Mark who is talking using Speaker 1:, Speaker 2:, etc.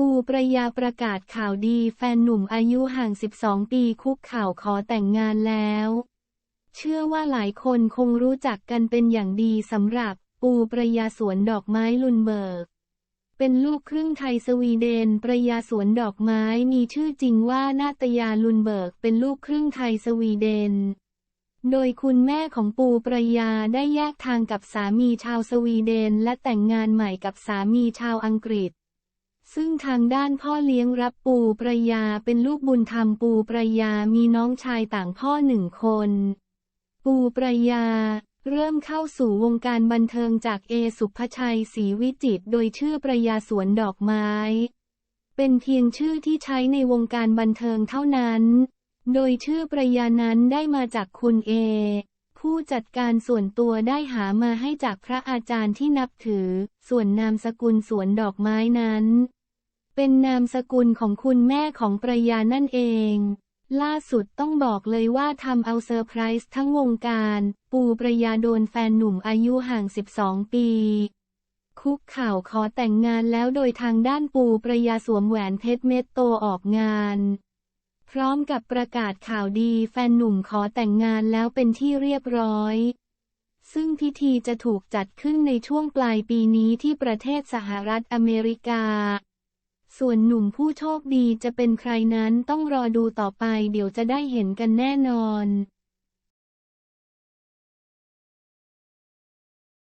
Speaker 1: ปูประยาประกาศข่าวดีแฟนหนุ่มอายุห่าง 12 ปีคุกข่าวขอแต่งงานแล้ว เชื่อว่าหลายคนคงรู้จักกันเป็นอย่างดีสำหรับปูประยาสวนดอกไม้ลุนเบิร์กเป็นลูกครึ่งไทยสวีเดน ประยาสวนดอกไม้มีชื่อจริงว่านาตยาลุนเบิร์กเป็นลูกครึ่งไทยสวีเดน โดยคุณแม่ของปูประยาได้แยกทางกับสามีชาวสวีเดน และแต่งงานใหม่กับสามีชาวอังกฤษ ซึ่งทางด้านพ่อเลี้ยงรับปูประยาเป็นลูกบุญธรรมปูประยามีน้องชายต่างพ่อหนึ่งคน ปูประยา เริ่มเข้าสู่วงการบันเทิงจากเอสุภชัยศรีวิจิตโดยชื่อประยาสวนดอกไม้ เป็นเพียงชื่อที่ใช้ในวงการบันเทิงเท่านั้น โดยชื่อประยานั้นได้มาจากคุณเอ ผู้จัดการส่วนตัวได้หามาให้จากพระอาจารย์ที่นับถือ ส่วนนามสกุลสวนดอกไม้นั้น เป็นนามสกุลของคุณแม่ของประยานั่นเอง ล่าสุดต้องบอกเลยว่าทำเอาเซอร์ไพรส์ทั้งวงการ ปูประยาโดนแฟนหนุ่มอายุห่าง 12 ปี คุกข่าวขอแต่งงานแล้วโดยทางด้านปูประยาสวมแหวนเพชรเม็ดโตออกงาน พร้อมกับประกาศข่าวดีแฟนหนุ่มขอแต่งงานแล้วเป็นที่เรียบร้อยซึ่งพิธีจะถูกจัดขึ้นในช่วงปลายปีนี้ที่ประเทศสหรัฐอเมริกา ส่วนหนุ่มผู้โชคดีจะเป็นใครนั้นต้องรอดูต่อไปเดี๋ยวจะได้เห็นกันแน่นอน